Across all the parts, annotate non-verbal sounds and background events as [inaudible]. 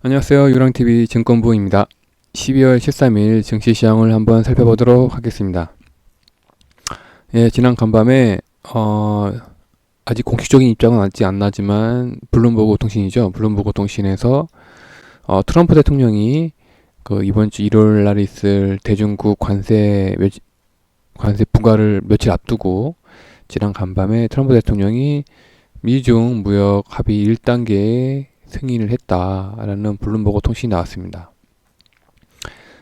안녕하세요. 유랑TV 증권부입니다. 12월 13일 증시시장을 한번 살펴보도록 하겠습니다. 예, 지난 간밤에, 어, 아직 공식적인 입장은 아직 안 나지만, 블룸버그 통신이죠. 블룸버그 통신에서, 어, 트럼프 대통령이 그 이번 주 일요일 날 있을 대중국 관세, 며, 관세 부과를 며칠 앞두고, 지난 간밤에 트럼프 대통령이 미중 무역 합의 1단계 승인을 했다라는 블룸버그 통신이 나왔습니다.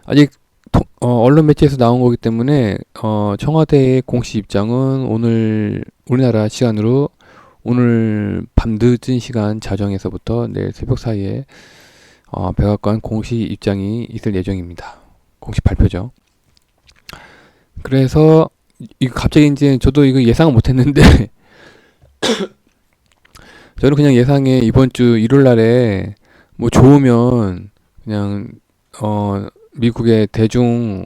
아직 통, 어, 언론 매체에서 나온 거기 때문에 어, 청와대의 공식 입장은 오늘 우리나라 시간으로 오늘 밤 늦은 시간 자정에서부터 내일 새벽 사이에 어, 백악관 공식 입장이 있을 예정입니다. 공식 발표죠. 그래서 이 갑자기 이제 저도 이거 예상을 못했는데 저는 그냥 예상에 이번 주 일요일 날에 뭐 좋으면 그냥 어 미국의 대중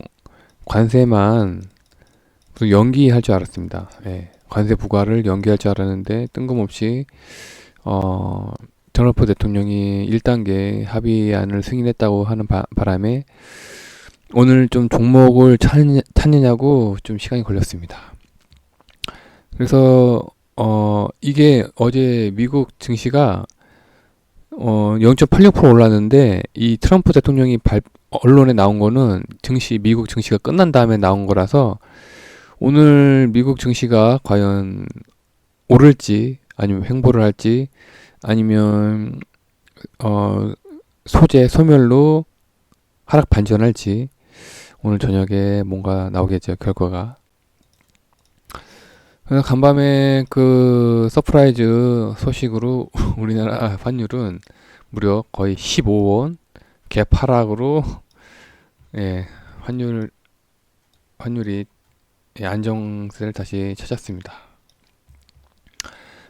관세만 그 연기할 줄 알았습니다. 예. 관세 부과를 연기할 줄 알았는데 뜬금없이 어 트럼프 대통령이 1단계 합의안을 승인했다고 하는 바, 바람에 오늘 좀 종목을 찾느, 찾느냐고 좀 시간이 걸렸습니다. 그래서 어, 이게 어제 미국 증시가 어, 0.86% 올랐는데 이 트럼프 대통령이 발, 언론에 나온 거는 증시 미국 증시가 끝난 다음에 나온 거라서 오늘 미국 증시가 과연 오를지 아니면 횡보를 할지 아니면 어, 소재 소멸로 하락 반전할지 오늘 저녁에 뭔가 나오겠죠 결과가 그래서 간밤에 그 서프라이즈 소식으로 [laughs] 우리나라 환율은 무려 거의 15원 갭 하락으로 예, 환율 환율이 예, 안정세를 다시 찾았습니다.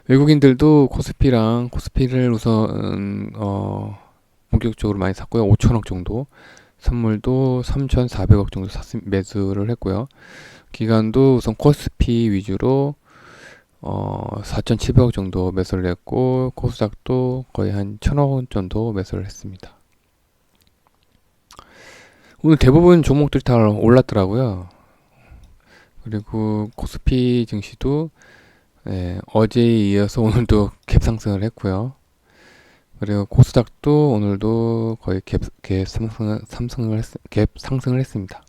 외국인들도 코스피랑 코스피를 우선 어 본격적으로 많이 샀고요. 5천억 정도 선물도 3,400억 정도 샀, 매수를 했고요. 기간도 우선 코스피 위주로 어 4,700억 정도 매수를 했고 코스닥도 거의 한 1,000억 원 정도 매수를 했습니다. 오늘 대부분 종목들이 다 올랐더라고요. 그리고 코스피 증시도 예, 어제에 이어서 오늘도 [laughs] 갭 상승을 했고요. 그리고 코스닥도 오늘도 거의 갭, 갭 상승을, 상승을, 했, 갭 상승을 했습니다.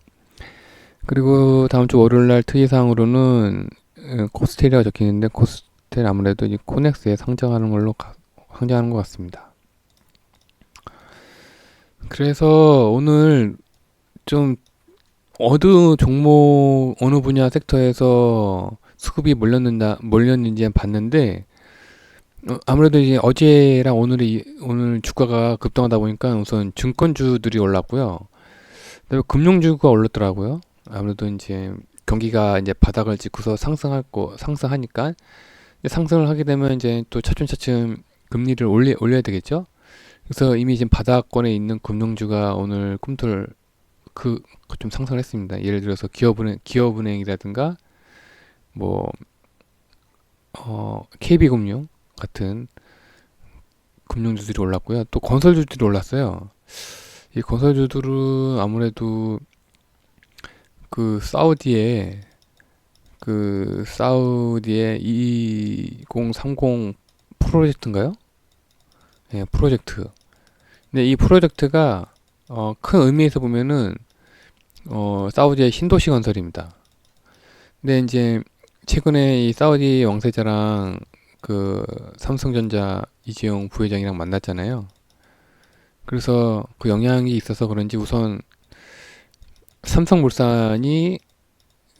그리고 다음 주 월요일 날 특이사항으로는 어, 코스텔이라고 적혀 있는데 코스텔 아무래도 이 코넥스에 상장하는 걸로 가, 상장하는 것 같습니다. 그래서 오늘 좀 어느 종목 어느 분야 섹터에서 수급이 몰렸는다 몰렸는지 봤는데 어, 아무래도 이제 어제랑 오늘이 오늘 주가가 급등하다 보니까 우선 증권주들이 올랐고요. 그다음에 금융주가 올랐더라고요. 아무래도 이제 경기가 이제 바닥을 찍고서 상승할 거 상승하니까 상승을 하게 되면 이제 또 차츰차츰 금리를 올리, 올려야 되겠죠. 그래서 이미 지금 바닥권에 있는 금융주가 오늘 꿈틀 그 좀 상승을 했습니다. 예를 들어서 기업은행 기업은행이라든가 뭐 어, KB금융 같은 금융주들이 올랐고요. 또 건설주들이 올랐어요. 이 건설주들은 아무래도 그 사우디에 그 사우디의 2030 프로젝트인가요? 예, 네, 프로젝트. 근데 이 프로젝트가 어, 큰 의미에서 보면은 어, 사우디의 신도시 건설입니다. 근데 이제 최근에 이 사우디 왕세자랑 그 삼성전자 이재용 부회장이랑 만났잖아요. 그래서 그 영향이 있어서 그런지 우선 삼성물산이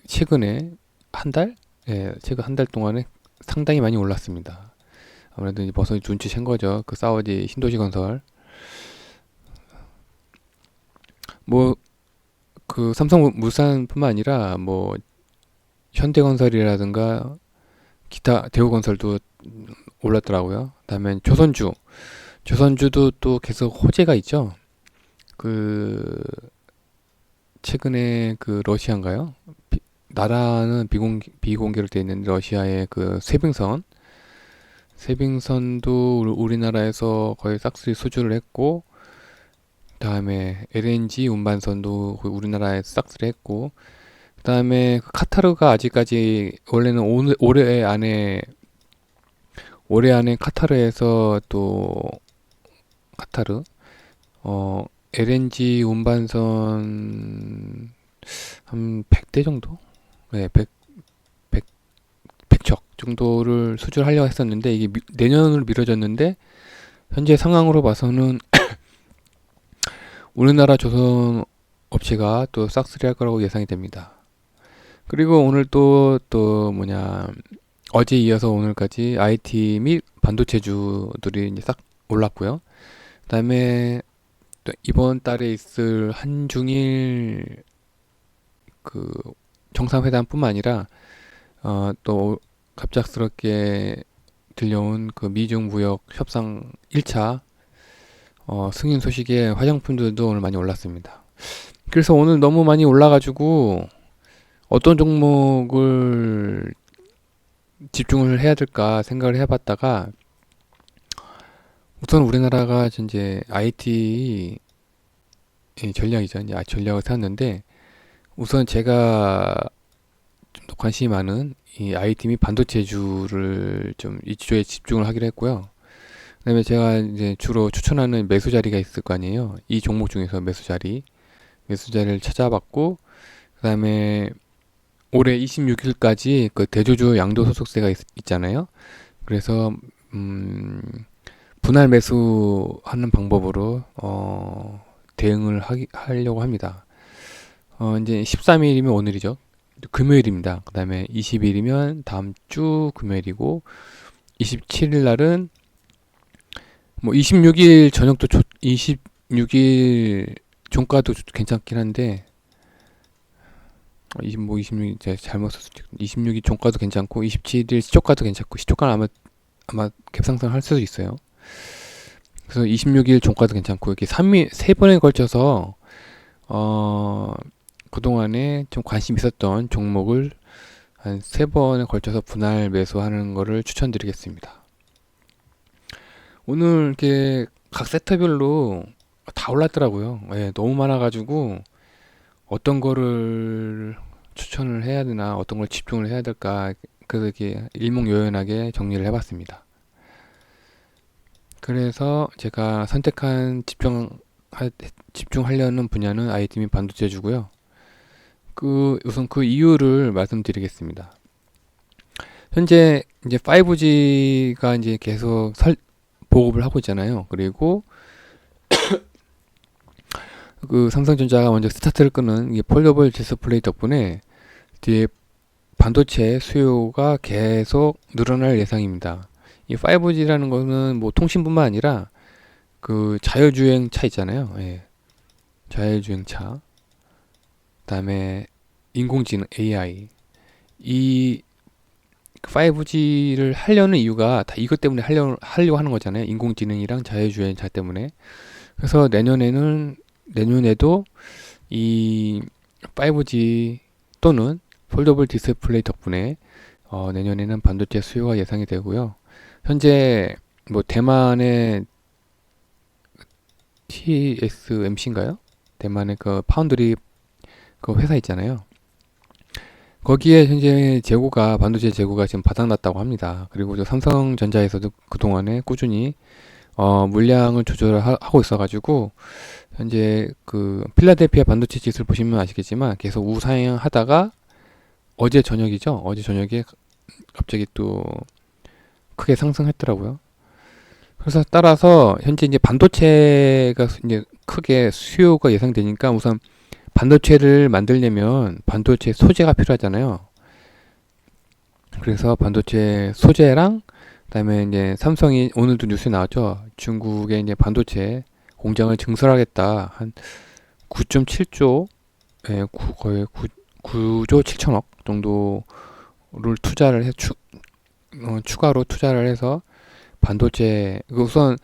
최근에 한 달? 예, 최근 한 달 동안에 상당히 많이 올랐습니다. 아무래도 이제 벌써 눈치챈 거죠. 그 사우디 신도시 건설. 뭐, 그 삼성물산뿐만 아니라 뭐, 현대건설이라든가 기타 대우건설도 올랐더라고요. 그다음에 조선주, 조선주도 또 계속 호재가 있죠. 그 최근에 그 러시아인가요? 비, 나라는 비공 비공개로 되어 있는 러시아의 그 쇄빙선 쇄빙선도 우리나라에서 거의 싹쓸이 수주를 했고 다음에 LNG 운반선도 거의 우리나라에 싹쓸이 했고 그다음에 그 카타르가 아직까지 원래는 오늘 올해 안에 올해 안에 카타르에서 또 카타르 어 LNG 운반선 한 100대 정도? 네, 100 100 100척 정도를 수주하려고 했었는데 이게 미- 내년으로 미뤄졌는데 현재 상황으로 봐서는 [coughs] 우리나라 조선 업체가 또 싹쓸이 할 거라고 예상이 됩니다. 그리고 오늘 또, 또 뭐냐, 어제 이어서 오늘까지 IT 및 반도체주들이 이제 싹 올랐고요. 그 다음에 또 이번 달에 있을 한중일 그 정상회담뿐만 아니라, 어, 또 갑작스럽게 들려온 그 미중 무역 협상 1차 어, 승인 소식에 화장품들도 오늘 많이 올랐습니다. 그래서 오늘 너무 많이 올라가지고 어떤 종목을 집중을 해야 될까 생각을 해봤다가 우선 우리나라가 이제 IT 이 전략이죠. 이제 아, 전략을 세웠는데 우선 제가 좀 더 관심이 많은 이 IT 및 반도체주를 좀 이주에 집중을 하기로 했고요. 그다음에 제가 이제 주로 추천하는 매수 자리가 있을 거 아니에요. 이 종목 중에서 매수 자리, 매수 자리를 찾아봤고, 그다음에 올해 26일까지 그 대주주 양도 소속세가 있, 있잖아요. 그래서 음, 분할 매수하는 방법으로 어, 대응을 하기, 하려고 합니다. 어, 이제 13일이면 오늘이죠. 금요일입니다. 그 다음에 20일이면 다음 주 금요일이고 27일 날은 뭐 26일 저녁도 좋, 26일 종가도 좋- 괜찮긴 한데 20, 뭐 26일 제가 잘못 썼을 때 26일 종가도 괜찮고 27일 시초가도 괜찮고 시초가는 아마 아마 갭상승 할 수도 있어요. 그래서 26일 종가도 괜찮고 이렇게 3일 세 번에 걸쳐서 어 그동안에 좀 관심 있었던 종목을 한 세 번에 걸쳐서 분할 매수하는 거를 추천드리겠습니다. 오늘 이렇게 각 섹터별로 다 올랐더라고요. 예, 너무 많아가지고 어떤 거를 추천을 해야 되나, 어떤 걸 집중을 해야 될까, 그래서 이렇게 일목요연하게 정리를 해봤습니다. 그래서 제가 선택한 집중 집중하려는 분야는 IT 및 반도체주고요. 그 우선 그 이유를 말씀드리겠습니다. 현재 이제 5G가 이제 계속 설, 보급을 하고 있잖아요. 그리고 [coughs] 그 삼성전자가 먼저 스타트를 끄는 이 폴더블 디스플레이 덕분에 뒤에 반도체 수요가 계속 늘어날 예상입니다. 이 5G라는 거는 뭐 통신뿐만 아니라 그 자율주행 차 있잖아요. 예. 자율주행 차. 그다음에 인공지능 AI. 이 5G를 하려는 이유가 다 이것 때문에 하려, 하려고 하는 거잖아요. 인공지능이랑 자율주행 차 때문에. 그래서 내년에는, 내년에도 이 5G 또는 폴더블 디스플레이 덕분에 어, 내년에는 반도체 수요가 예상이 되고요. 현재 뭐 대만의 TSMC인가요? 대만의 그 파운드리 그 회사 있잖아요. 거기에 현재 재고가 반도체 재고가 지금 바닥났다고 합니다. 그리고 저 삼성전자에서도 그 동안에 꾸준히 어, 물량을 조절하고 있어가지고 현재 그 필라델피아 반도체 지수를 보시면 아시겠지만 계속 우상향하다가 어제 저녁이죠. 어제 저녁에 갑자기 또 크게 상승했더라고요. 그래서 따라서 현재 이제 반도체가 이제 크게 수요가 예상되니까 우선 반도체를 만들려면 반도체 소재가 필요하잖아요. 그래서 반도체 소재랑 그다음에 이제 삼성이 오늘도 뉴스에 나왔죠. 중국에 이제 반도체 공장을 증설하겠다. 한 9.7조 예, 구, 거의 9, 9조 7천억 정도를 투자를 해 추, 어, 추가로 투자를 해서 반도체 그 우선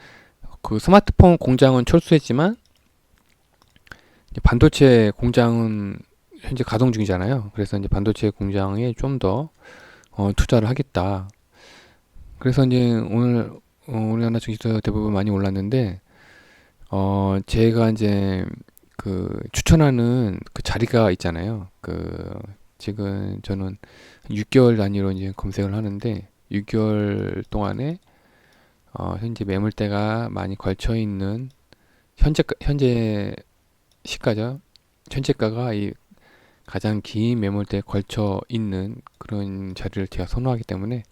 그 스마트폰 공장은 철수했지만 반도체 공장은 현재 가동 중이잖아요. 그래서 이제 반도체 공장에 좀더 어, 투자를 하겠다. 그래서 이제 오늘 어, 우리나라 증시도 대부분 많이 올랐는데 어, 제가 이제 그 추천하는 그 자리가 있잖아요. 그 지금 저는 6개월 단위로 이제 검색을 하는데 6개월 동안에 어, 현재 매물대가 많이 걸쳐 있는 현재 현재 시가죠. 현재가가 이 가장 긴 매물대에 걸쳐 있는 그런 자리를 제가 선호하기 때문에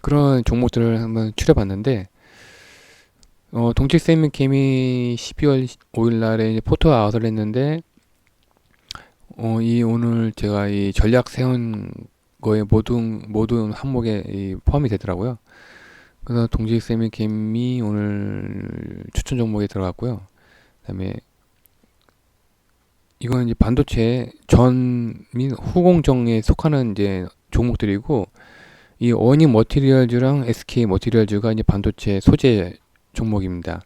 그런 종목들을 한번 추려봤는데 어, 동직 세미캠이 12월 5일 날에 포토 아웃을 했는데 어, 이 오늘 제가 이 전략 세운 거에 모든 모든 항목에 이 포함이 되더라고요. 그래서 동직 세미캠이 오늘 추천 종목에 들어갔고요. 그다음에 이거는 이제 반도체 전 및 후공정에 속하는 이제 종목들이고 이 어니 머티리얼즈랑 SK 머티리얼즈가 이제 반도체 소재 종목입니다.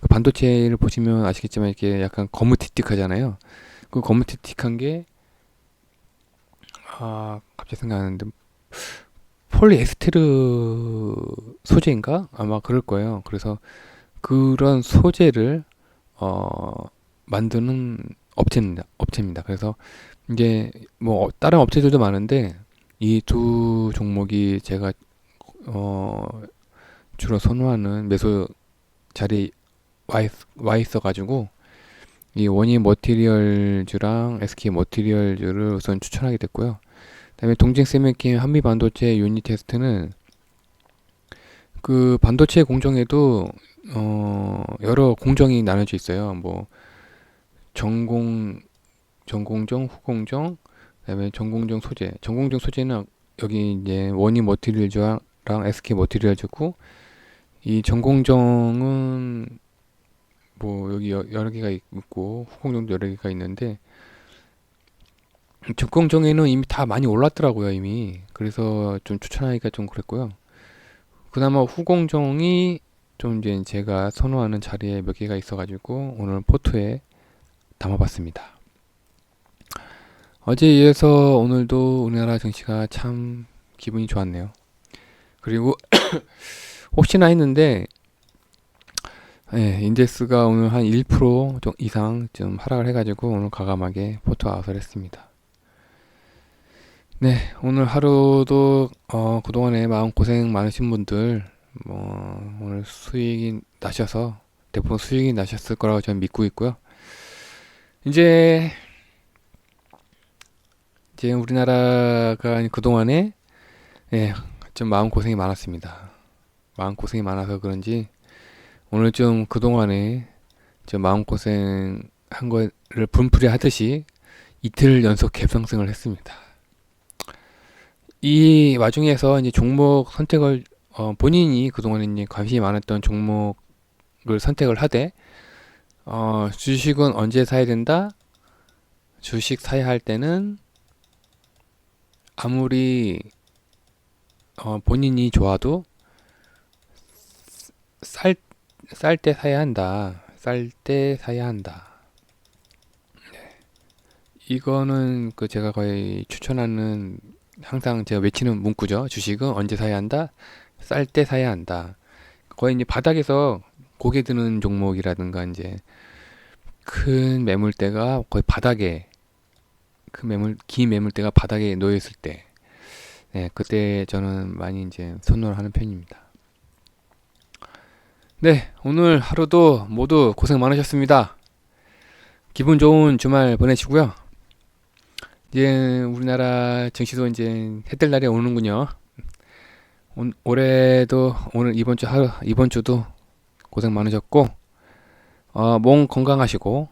그 반도체를 보시면 아시겠지만 이렇게 약간 거무튀틱하잖아요. 그 거무튀틱한 게 아, 갑자기 생각나는데 폴리에스테르 소재인가? 아마 그럴 거예요. 그래서 그런 소재를 어, 만드는 업체입니다. 업체입니다. 그래서 이제 뭐 다른 업체들도 많은데 이 두 종목이 제가 어, 주로 선호하는 매수 자리 와, 있, 와 있어가지고 이 원희 머티리얼즈랑 SK 머티리얼즈를 우선 추천하게 됐고요. 그다음에 동진 세미킴 한미 반도체 유닛 테스트는 그 반도체 공정에도 어 여러 공정이 나눠져 있어요. 뭐 전공 전공정, 후공정, 그다음에 전공정 소재. 전공정 소재는 여기 이제 원희 머티리얼즈랑 SK 머티리얼즈고 이 전공정은 뭐 여기 여, 러 개가 있고 후공정도 여러 개가 있는데 전공정에는 이미 다 많이 올랐더라고요 이미. 그래서 좀 추천하기가 좀 그랬고요. 그나마 후공정이 좀 이제 제가 선호하는 자리에 몇 개가 있어가지고 오늘 포토에 담아봤습니다. 어제에 이어서 오늘도 우리나라 정치가 참 기분이 좋았네요. 그리고 [coughs] 혹시나 했는데 예, 인덱스가 오늘 한 1% 이상 좀 하락을 해가지고 오늘 과감하게 포토 아웃을 했습니다. 네, 오늘 하루도 어, 그동안에 마음 고생 많으신 분들 뭐 오늘 수익이 나셔서 대부분 수익이 나셨을 거라고 저는 믿고 있고요. 이제 이제 우리나라가 그동안에 예, 좀 마음 고생이 많았습니다. 마음 고생이 많아서 그런지 오늘 좀 그동안에 좀 마음 고생 한 거를 분풀이 하듯이 이틀 연속 개평승을 했습니다. 이 와중에서 이제 종목 선택을 어, 본인이 그동안에 이제 관심이 많았던 종목을 선택을 하되 어, 주식은 언제 사야 된다? 주식 사야 할 때는 아무리 어, 본인이 좋아도 쌀 쌀 때 사야 한다. 쌀 때 사야 한다. 네. 이거는 그 제가 거의 추천하는 항상 제가 외치는 문구죠. 주식은 언제 사야 한다? 쌀 때 사야 한다. 거의 이제 바닥에서 고개 드는 종목이라든가 이제 큰 매물대가 거의 바닥에 그 매물 긴 매물대가 바닥에 놓여 있을 때 네, 그때 저는 많이 이제 선호를 하는 편입니다. 네, 오늘 하루도 모두 고생 많으셨습니다. 기분 좋은 주말 보내시고요. 이제 우리나라 증시도 이제 해뜰 날이 오는군요. 오, 올해도 오늘 이번 주 하루 이번 주도 고생 많으셨고 어, 몸 건강하시고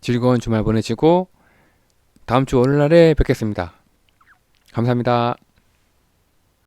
즐거운 주말 보내시고 다음 주 월요일날에 뵙겠습니다. 감사합니다.